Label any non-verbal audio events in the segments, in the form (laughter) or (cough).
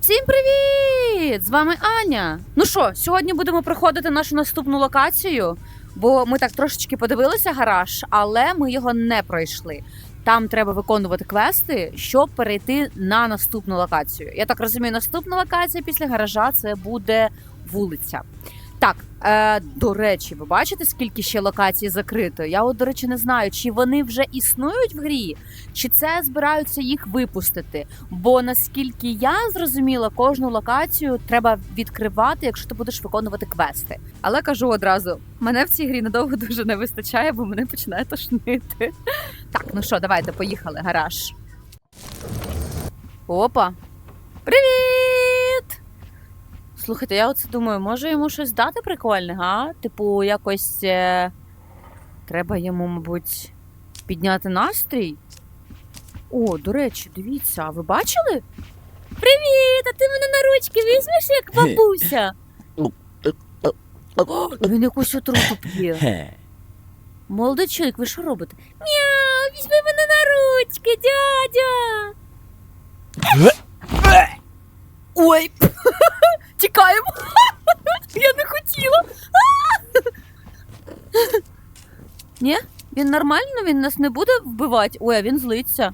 Всім привіт! З вами Аня. Ну що, сьогодні будемо проходити нашу наступну локацію, бо ми так трошечки подивилися гараж, але ми його не пройшли. Там треба виконувати квести, щоб перейти на наступну локацію. Я так розумію, наступна локація після гаража це буде вулиця. Так, е, до речі, ви бачите, скільки ще локацій закрито? Я, от, до речі, не знаю, чи вони вже існують в грі, чи це збираються їх випустити. Бо наскільки я зрозуміла, кожну локацію треба відкривати, якщо ти будеш виконувати квести. Але кажу одразу: мене в цій грі надовго дуже не вистачає, бо мене починає тошнити. Так, ну що, давайте, поїхали, гараж. Опа. Привіт! Слухайте, я оце думаю, може йому щось дати прикольне, га? Типу, якось е... треба йому, мабуть, підняти настрій. О, до речі, дивіться, а ви бачили? Привіт! А ти мене на ручки візьмеш, як бабуся? О, Він якусь отруту п'є. (laughs) Молодий чоловік, ви що робите? Мяу, візьми мене на ручки, дядя. Ой, (laughs) тікаємо. (laughs) Я не хотіла. (laughs) Ні? Він нормально, він нас не буде вбивати. Ой, а він злиться.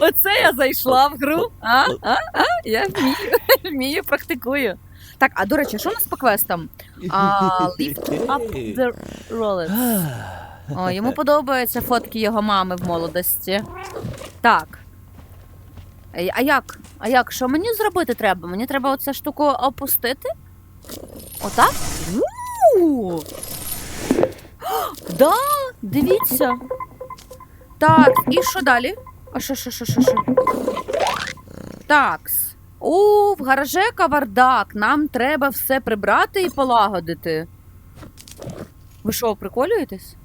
Оце я зайшла в гру. А? А? А? Я вмію, вмію, практикую. Так, а до речі, що у нас по квестам? А, lift up the rollers. (sighs) О, йому подобаються фотки його мами в молодості. Так. А як? А як? Що мені зробити треба? Мені треба оцю штуку опустити? Отак? У! (gasps) Да, дивіться. Так, і що далі? А що, що, що, що, що? Такс. У, в гараже кавардак. Нам треба все прибрати і полагодити. Ви що, приколюєтесь?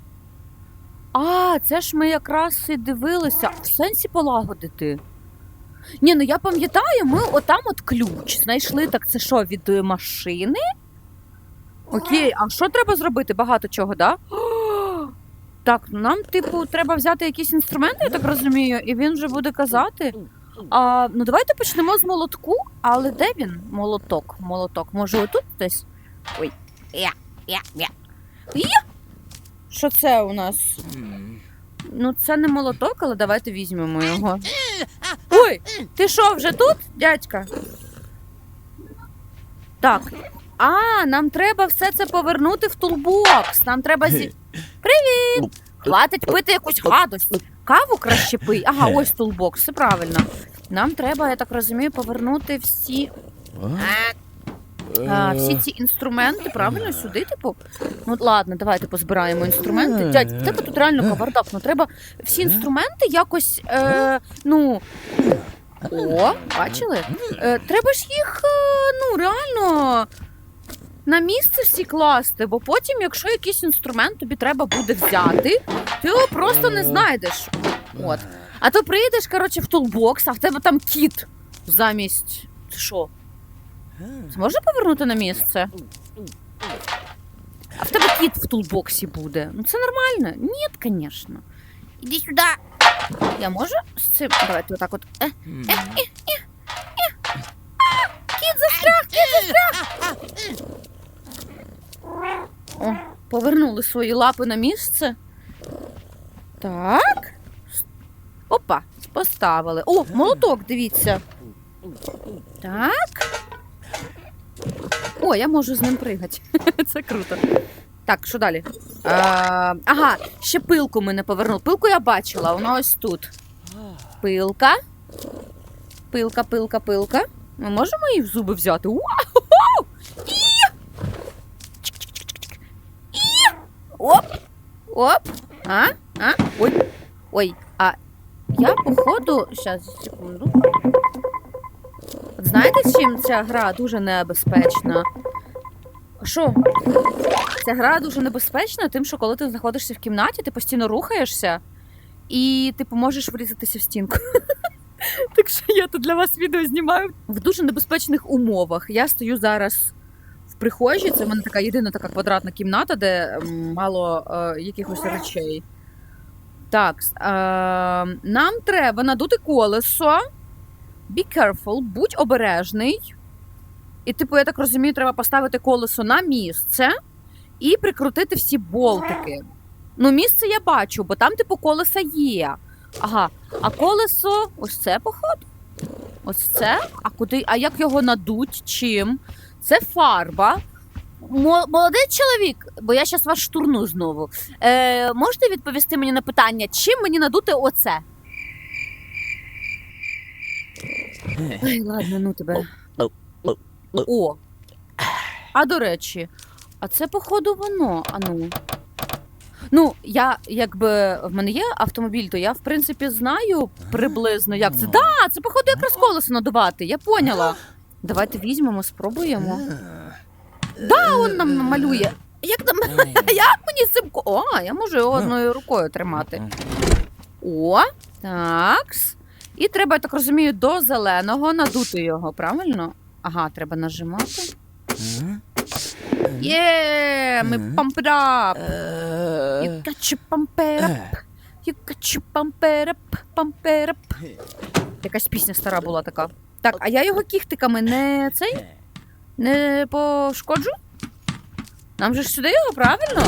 А, це ж ми якраз і дивилися. В сенсі полагодити. Ні, ну я пам'ятаю, ми отам от ключ знайшли. Так це що, від е, машини? Окей, а що треба зробити? Багато чого, да? (gasps) Так, ну нам, типу, треба взяти якісь інструменти, я так розумію, і він вже буде казати. А, ну давайте почнемо з молотку, але де він? Молоток, молоток. Може, отут десь? Ой. Я, я. Я? Що це у нас? Ну, це не молоток, але давайте візьмемо його. Ой, ти що, вже тут, дядька? Так. А, нам треба все це повернути в тулбокс. Нам треба зі. Привіт! Хватить пити якусь гадость. Каву краще пий. Ага, ось тулбокс, все правильно. Нам треба, я так розумію, повернути всі, а, всі ці інструменти, правильно, сюди, типу. Ну ладно, давайте позбираємо інструменти. Дядь, в тебе тут реально кавардак. Ну треба всі інструменти якось. Е, ну. О, бачили? Е, треба ж їх, е, ну, реально. На місце всі класти, бо потім, якщо якийсь інструмент тобі треба буде взяти, ти його просто не знайдеш. От. А то прийдеш, коротше, в тулбокс, а в тебе там кіт замість. Що? Зможеш повернути на місце? А в тебе кіт в тулбоксі буде. Ну це нормально. Ні, звісно. Іди сюди. Я можу з цим. Давайте отак от. Е, е, е, е, е. А, Кіт застряг, кіт застряг. О, повернули свої лапи на місце. Так. Опа, поставили. О, молоток, дивіться. Так. О, я можу з ним пригати. (laughs) Це круто. Так, що далі? А, ага, ще пилку ми не повернули. Пилку я бачила, вона ось тут. Пилка. Пилка, пилка, пилка. Ми можемо її в зуби взяти? Чик-чик-чик-чик. Оп! Оп! А? А? Ой. Ой, а я походу. Щас, секунду. Чим ця гра дуже небезпечна? Що? Ця гра дуже небезпечна, тим, що коли ти знаходишся в кімнаті, ти постійно рухаєшся і ти можеш врізатися в стінку. (laughs) Так що я тут для вас відео знімаю в дуже небезпечних умовах. Я стою зараз в прихожій, це в мене така єдина така квадратна кімната, де мало е, якихось речей. Так, е, нам треба надути колесо, Be careful, будь обережний. І, типу, я так розумію, треба поставити колесо на місце і прикрутити всі болтики. Ну, місце я бачу, бо там, типу, колеса є. Ага, а колесо ось це, походу. Ось це. А куди? А як його надуть? Чим? Це фарба. Молодий чоловік, бо я зараз вас штурну знову. Е, можете відповісти мені на питання, чим мені надути оце? Ай, (laughs) ладно, ну тебе. О. А до речі, а це, походу, воно. А ну. Ну, я якби в мене є автомобіль, то я в принципі знаю приблизно, як це. Да, це походу якраз колесо надувати, я поняла. Давайте візьмемо, спробуємо. Да, он нам малює. Як нам (laughs) як мені з цим О, я можу його одною рукою тримати. О, такс. І треба, я так розумію, до зеленого надути його, правильно? Ага, треба нажимати. Є, ми. Е, You got pump. You got up, pump it up. Якась пісня стара була така. Так, а я його кіхтиками не цей не пошкоджу? Нам же ж сюди його, правильно?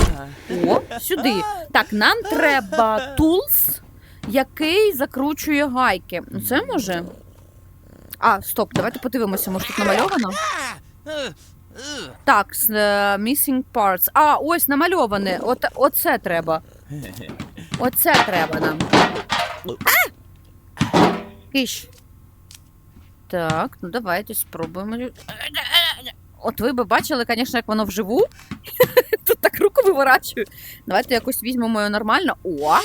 О, сюди. Так, нам треба тулс, який закручує гайки. Ну, Це може. А, стоп, давайте подивимося, може тут намальовано. Так, е, missing parts. А, ось намальоване. От, оце треба. Оце треба нам. А! Киш. Так, ну давайте спробуємо. От ви би бачили, звісно, як воно вживу. (laughs) Тут так руку виворачую. Давайте якось візьмемо нормально. О!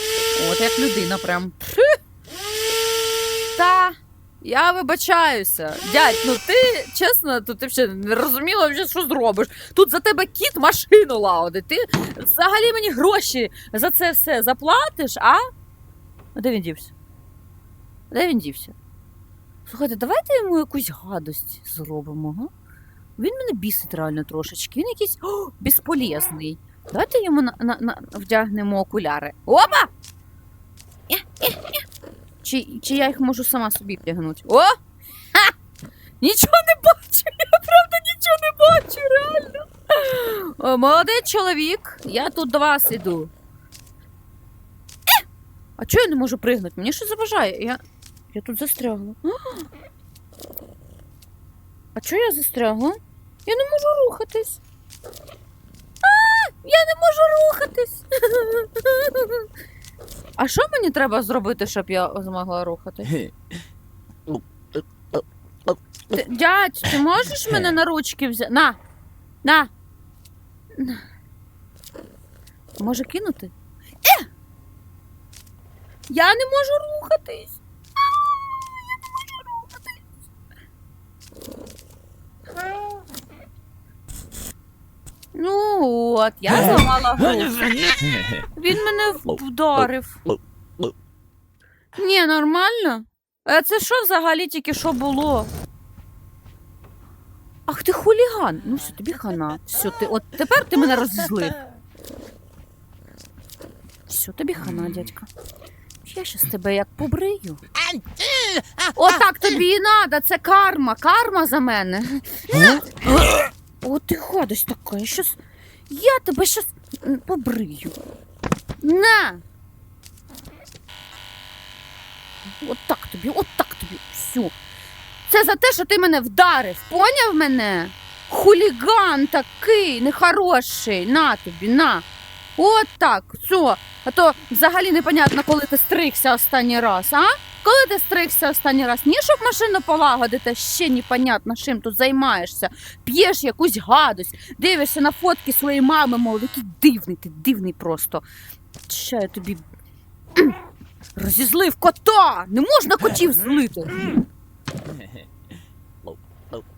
От як людина прям. Та. Я вибачаюся. Дядь, ну ти чесно, то ти ще не розуміла, вже, що зробиш. Тут за тебе кіт машину лагодить. Ти взагалі мені гроші за це все заплатиш, а? А Де він дівся? Де він дівся? Слухайте, давайте йому якусь гадость зробимо, га? Він мене бісить реально трошечки. Він якийсь о, безполезний. Давайте йому на, на, на, вдягнемо окуляри. Опа! Чи, чи я їх можу сама собі вдягнути? О! Ха! Нічого не бачу, (laughs) я правда нічого не бачу, реально. О, молодий чоловік, я тут до вас іду. А чого я не можу пригнути? Мені що заважає? Я, я тут застрягла. А чого я застрягла? Я не можу рухатись. А, я не можу рухатись. (laughs) А що мені треба зробити, щоб я змогла рухатись? Ти- Дядь, ти можеш мене на ручки взяти? На! На! На. Може кинути? Е! Я не можу рухатись. А, Я не можу рухатись. Ну от, я зламала гру. Він мене вдарив. Ні, нормально. А це що взагалі тільки що було? Ах ти хуліган. Ну все, тобі хана. Все, ти, от тепер ти мене розізлив. Все, тобі хана, дядька. Я щас тебе як побрию. Отак тобі і надо, це карма, карма за мене. О, ти гадость така, я щас. Я тебе щас побрию. На! Отак тобі, отак тобі. Все. Це за те, що ти мене вдарив. Поняв мене? Хуліган такий, нехороший. На тобі, на. От так, все. А то взагалі непонятно, коли ти стригся останній раз, а? Коли ти стригся останній раз? Ні, щоб машину полагодити, ще непонятно, чим тут займаєшся. П'єш якусь гадость, дивишся на фотки своєї мами, мов, який дивний, ти дивний просто. Ще я тобі (clears throat) розізлив кота! Не можна котів злити.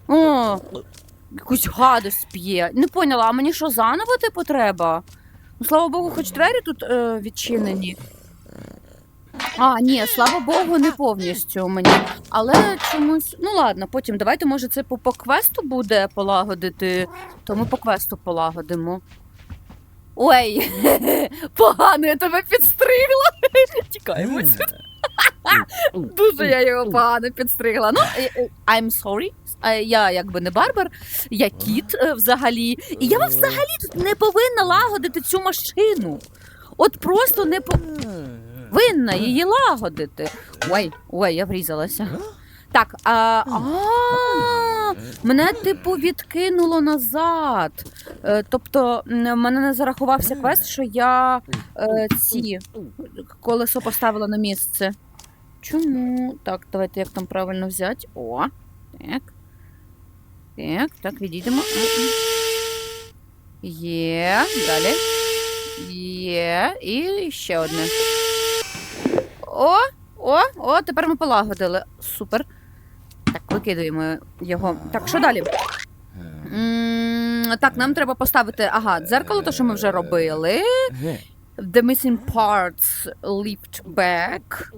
О, якусь гадость п'є. Не поняла, а мені що заново типу треба? Ну, слава Богу, хоч двері тут е, відчинені. А, ні, слава Богу, не повністю мені. Але чомусь. Ну ладно, потім давайте, може, це по, по квесту буде полагодити, то ми по квесту полагодимо. Ой, (laughs) погано, я тебе підстригла. (laughs) Тікаємо. Дуже я його погано підстригла. Ну, е, е, I'm sorry. Я якби не барбар, я кіт е, взагалі. І я взагалі тут не повинна лагодити цю машину. От просто не повинна її лагодити. Ой, ой, я врізалася. Так, а, а мене типу відкинуло назад. Е, тобто, м, мене не зарахувався квест, що я е, ці колесо поставила на місце. Чому? Так, давайте як там правильно взяти. О, так. Так, так, відійдемо. Є, далі. Є, і ще одне. О, о, о, тепер ми полагодили. Супер. Так, викидуємо його. Так, що далі? М, Так, нам треба поставити. Ага, дзеркало, то що ми вже робили. The missing parts lift back.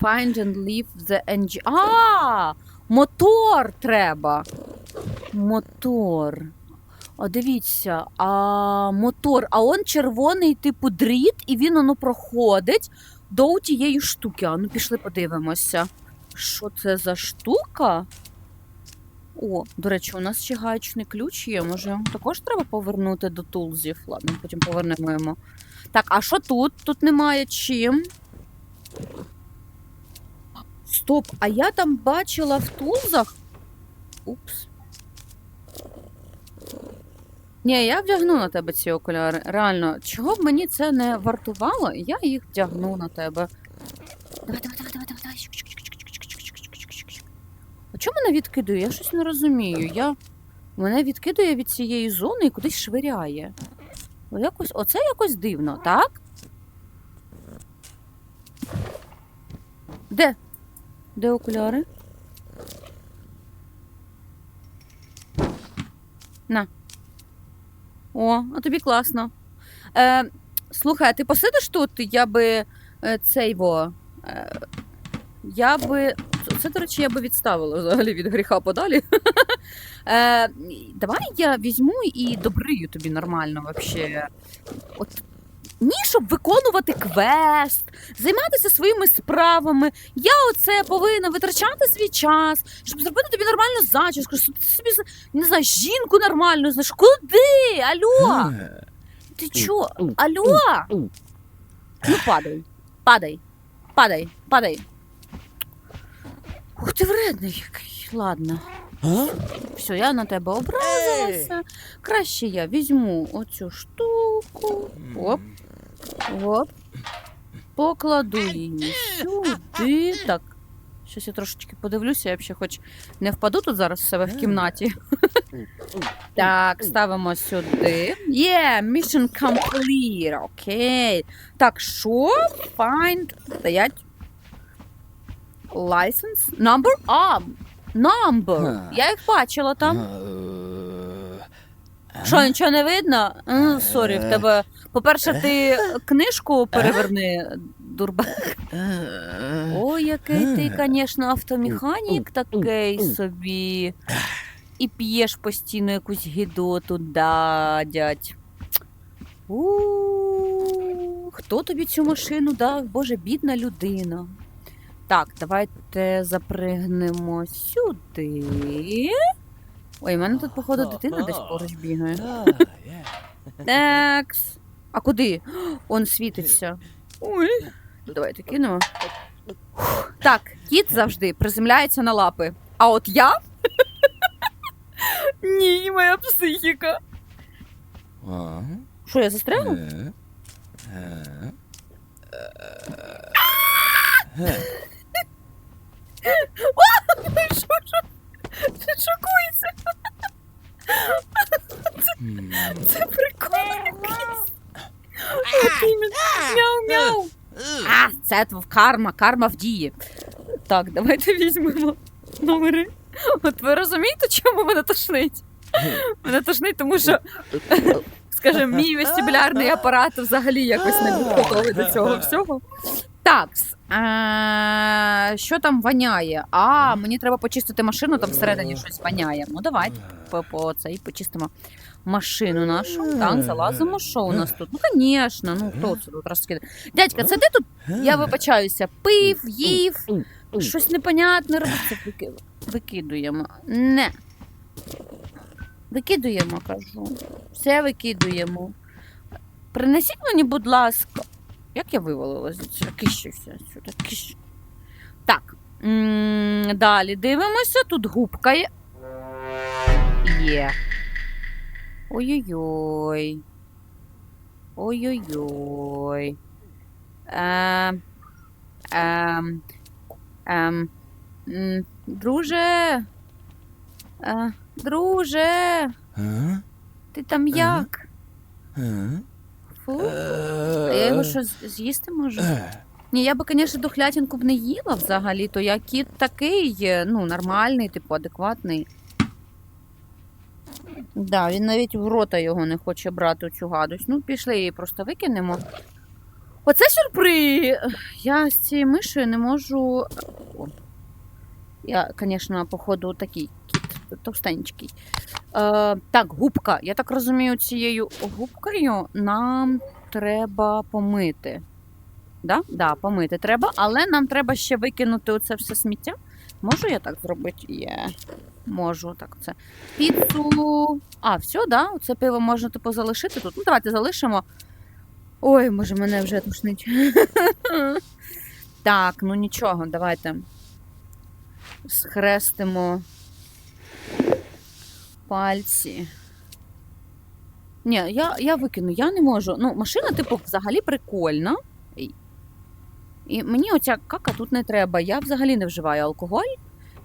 Find and leave the engine. А! Мотор треба. Мотор. А дивіться, а мотор, а он червоний, типу, дріт, і він воно проходить до тієї штуки. А ну пішли подивимося. Що це за штука? О, до речі, у нас ще гаечний ключ є. Може, також треба повернути до тулзів. Ладно, потім повернемо йому. Так, а що тут? Тут немає чим. Стоп, а я там бачила в тулзах. Упс. Ні, я вдягну на тебе ці окуляри. Реально, чого б мені це не вартувало, я їх вдягну на тебе. Давай, давай, давай, давай, давай. А чому мене відкидує? Я щось не розумію. Я... Мене відкидує від цієї зони і кудись швиряє. О, якось... Оце якось дивно, так? Де? Де окуляри? На. О, а тобі класно. Е, слухай, а ти посидиш тут? Я би е, цей во. Е, я би. Це, до речі, я би відставила взагалі від гріха подалі. (laughs) Е, давай я візьму і добрию тобі нормально вообще. От ні, щоб виконувати квест, займатися своїми справами. Я оце повинна витрачати свій час, щоб зробити тобі нормальну зачіску, щоб ти собі не знаю, жінку нормальну знаєш. Куди? Алло? Ти чо? Алло? Ну падай. Падай. Падай, падай. Ух ти вредний який. Ладно. Все, я на тебе образилася. Краще я візьму оцю штуку. Оп. Оп. Покладу її сюди. Так. Щось я трошечки подивлюся, я взагалі хоч не впаду тут зараз в себе в кімнаті. (laughs) Так, ставимо сюди. Є, yeah, mission complete. Окей. Так, що? Find. Стоять. License? Number? А, number. Я їх бачила там. Що, нічого не видно? Ну, сорі, в тебе. По-перше, ти книжку переверни, дурба. Ой, який ти, звісно, автомеханік такий собі. І п'єш постійно якусь гідоту, да, дядь. Хто тобі цю машину дав? Боже, бідна людина. Так, давайте запригнемо сюди. Ой, в мене тут, походу, дитина десь поруч бігає. Некс. А куди? Он світиться. Ой. Давайте кинемо. Так, кіт завжди приземляється на лапи. А от я? (laughs) Ні, моя психіка. Що, я застрягла? (laughs) Що, що? Ти шокується. Це прикол якийсь. Мяу-мяу. А, це карма, карма в дії. Так, давайте візьмемо номери. От ви розумієте, чому мене тошнить? Мене тошнить, тому що, скажімо, мій вестибулярний апарат взагалі якось не був готовий до цього всього. Так, е- що там воняє? А, мені треба почистити машину, там всередині щось воняє. Ну давай, по, по це і почистимо машину нашу. Так, залазимо. Що у нас тут? Ну, звісно, ну хто це тут розкидає? Дядька, це ти тут? Я вибачаюся, пив, їв, щось непонятне вики- викидуємо. Не. Викидуємо, кажу. Все викидуємо. Принесіть мені, будь ласка. Як я вивалилась? звідси? Кищуся сюди. Кищ. Так. м, Далі дивимося. Тут губка є. Є. Ой-ой-ой. Ой-ой-ой. Ем. Ем. Ем. Друже. Е, друже. А? Ти там як? А? Фу. А я його що з'їсти можу? Е, Ні, я би, звісно, дохлятинку б не їла взагалі, то я кіт такий, е, ну, нормальний, типу, адекватний. Да, він навіть в рота його не хоче брати цю гадость. Ну, пішли її просто викинемо. Оце сюрприз! Я з цією мишею не можу. О. Я, звісно, походу, такий кіт товстенький. Е, так, губка. Я так розумію, цією губкою нам треба помити. Да? Да, помити треба, але нам треба ще викинути оце все сміття. Можу я так зробити? Є. Можу так це. Піцу. А, все, да? Це пиво можна типу залишити тут. Ну, давайте залишимо. Ой, може, мене вже тушнить. (laughs) так, ну нічого, давайте. Схрестимо пальці. Ні, я, я викину, я не можу. Ну, машина, типу, взагалі прикольна. І- мені оця кака тут не треба. Я взагалі не вживаю алкоголь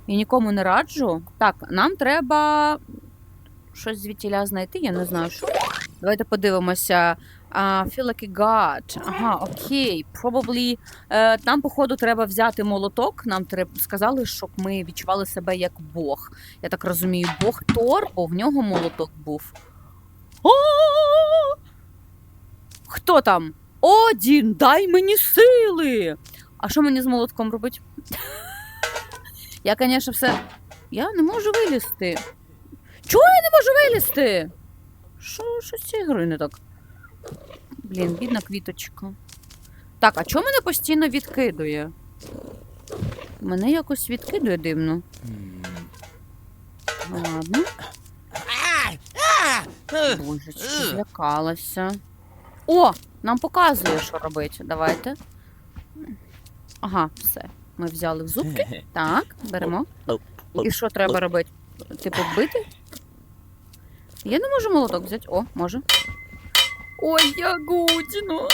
і нікому не раджу. Так, нам треба щось звідтіля знайти, я не знаю що. Давайте подивимося. А, feel like a god. Ага, окей. Probably. Е, нам, походу, треба взяти молоток. Нам треба сказали, щоб ми відчували себе як Бог. Я так розумію, Бог Тор, бо в нього молоток був. О! Хто там? Одін, дай мені сили. А що мені з молотком робить? (laughs) Я, звісно, все. Я не можу вилізти. Чого я не можу вилізти? Що з цією грою не так? Блін, бідна квіточка. Так, а чого мене постійно відкидує? Мене якось відкидує дивно. Ладно. Божечки, злякалася. О! Нам показує, що робити. Давайте. Ага, все. Ми взяли в зубки. (laughs) Так, беремо. І що треба робити? Типу бити? Я не можу молоток взяти. О, можу. Ой, я гудіну.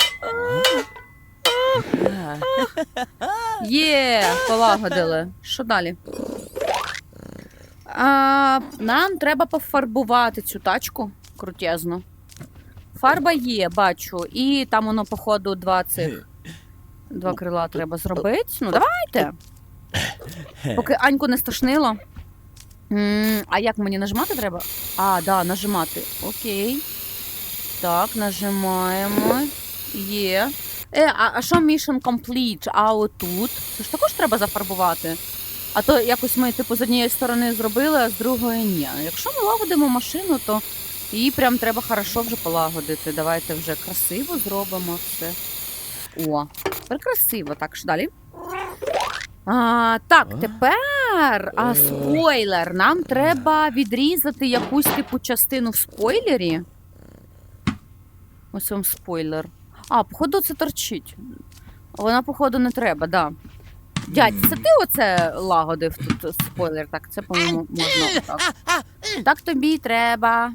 Є, (laughs) полагодили. Що далі? А, нам треба пофарбувати цю тачку крутезно. Фарба є, бачу. І там воно, походу, два цих. Два крила треба зробити. Ну, давайте. Поки Аньку не стошнило. М, А як мені нажимати треба? А, да, нажимати. Окей. Так, нажимаємо. Є. Е, а, а що Mission Complete? А отут? Це ж також треба зафарбувати. А то якось ми, типу, з однієї сторони зробили, а з другої ні. Якщо ми лагодимо машину, то її прям треба хорошо вже полагодити. Давайте вже красиво зробимо все. О, тепер красиво. Так, що далі? А, так, А? тепер а, Е. спойлер. Нам треба відрізати якусь типу частину в спойлері. Ось вам спойлер. А, походу, це торчить. Вона, походу, не треба, да. Дядь, це ти оце лагодив тут спойлер? Так, це, по-моєму, можна. Так. так тобі й треба.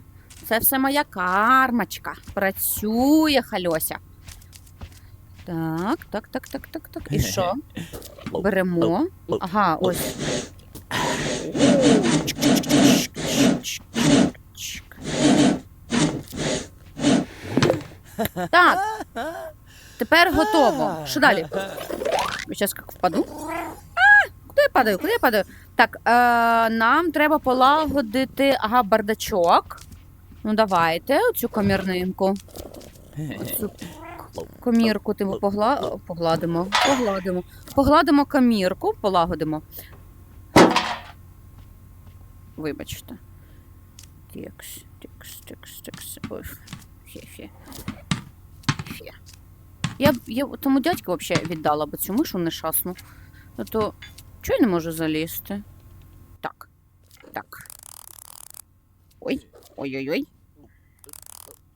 Це все моя кармачка. Працює хальося. Так, так, так, так, так, так. І що? Беремо. Ага, ось. Так, тепер готово. Що далі? Зараз як впаду. Куди я падаю? Куди я падаю? Так, е, нам треба полагодити ага, бардачок. Ну, давайте, оцю комірнинку. Оцю комірку типу погла... погладимо, погладимо. Погладимо комірку, полагодимо. Вибачте. Текс, текс, текс, текс. Ой, хе-хе. Я б я тому дядьку взагалі віддала б цю мишу нещасну. А то чого я не можу залізти? Так. Так. Ой. Ой-ой-ой.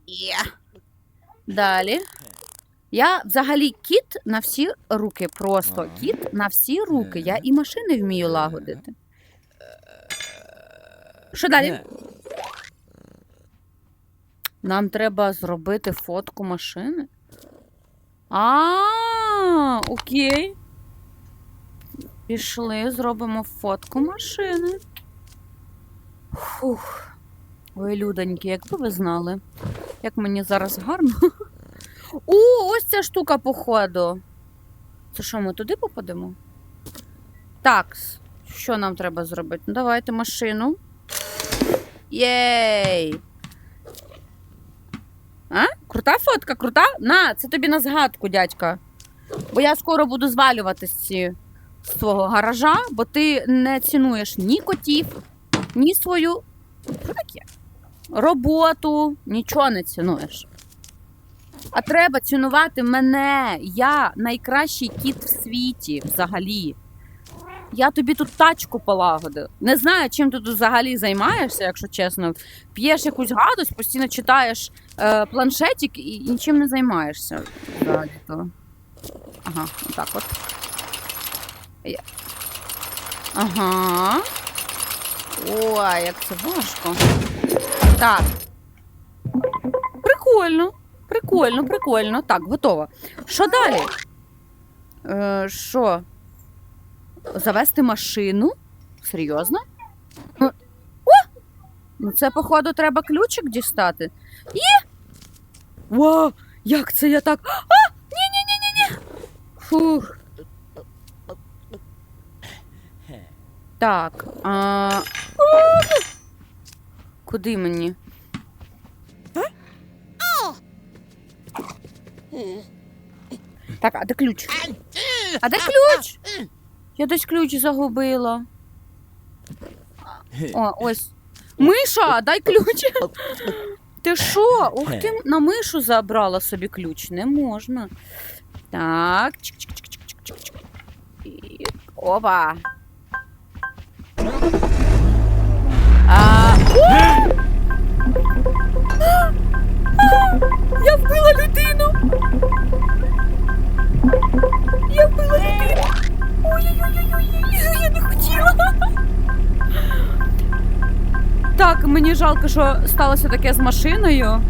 Є. Далі. Я взагалі кіт на всі руки. Просто кіт на всі руки. Я і машини вмію лагодити. Що далі? Нам треба зробити фотку машини. А, окей. Пішли, зробимо фотку машини. Фух. Ой, людоньки, якби ви знали, як мені зараз гарно. О, ось ця штука, походу. Це що, ми туди попадемо? Так, що нам треба зробити? Ну, давайте машину. Єй! Крута фотка, крута? На, це тобі на згадку, дядька. Бо я скоро буду звалювати з, ці, з свого гаража, бо ти не цінуєш ні котів, ні свою роботу, нічого не цінуєш. А треба цінувати мене. Я найкращий кіт в світі взагалі. Я тобі тут тачку полагодив. Не знаю, чим ти тут взагалі займаєшся, якщо чесно. П'єш якусь гадость, постійно читаєш е, планшетик і нічим не займаєшся. Взагалі то. Ага, отак от. Ага. Ой, як це важко. Так. Прикольно. Прикольно, прикольно. Так, готово. Що далі? Е, Що? Завести машину? Серйозно? Ну, О! Ну це, походу, треба ключик дістати. Є! Вау! Як це я так? А! Ні-ні-ні-ні-ні! Фух. Так. А... Куди мені? Так, а де ключ? А де ключ? Я десь ключ загубила. О, ось. Миша, дай ключ. Ти що? Ух ти, на мишу забрала собі ключ. Не можна. Так. Чик-чик-чик-чик-чик-чик. І... Опа. А... (gasps) (gasps) Я вбила людину. Мені жалко, що сталося таке з машиною.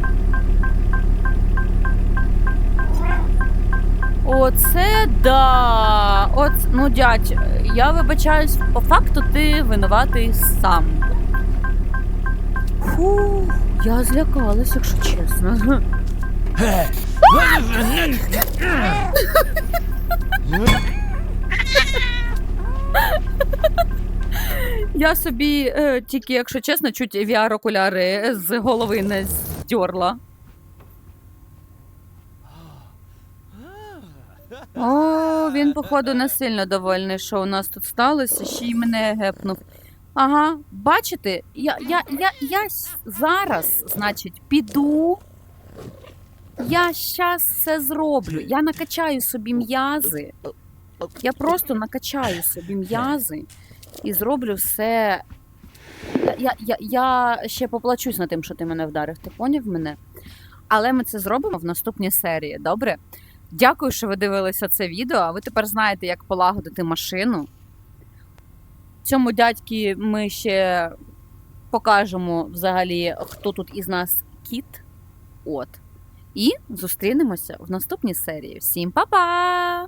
Оце да. От, ну, дядь, я вибачаюсь, по факту ти винуватий сам. Фу, я злякалась, якщо чесно. (laughs) Я собі е, тільки, якщо чесно, чуть VR-окуляри з голови не здьорла. О, він, походу, не сильно довольний, що у нас тут сталося, ще й мене гепнув. Ага, бачите, я, я, я, я зараз, значить, піду. Я щас все зроблю. Я накачаю собі м'язи. Я просто накачаю собі м'язи і зроблю все. Я, я, я, ще поплачусь над тим, що ти мене вдарив. Ти поняв мене? Але ми це зробимо в наступній серії. Добре? Дякую, що ви дивилися це відео. А ви тепер знаєте, як полагодити машину. Цьому дядьки ми ще покажемо взагалі, хто тут із нас кіт. От. І зустрінемося в наступній серії. Всім па-па!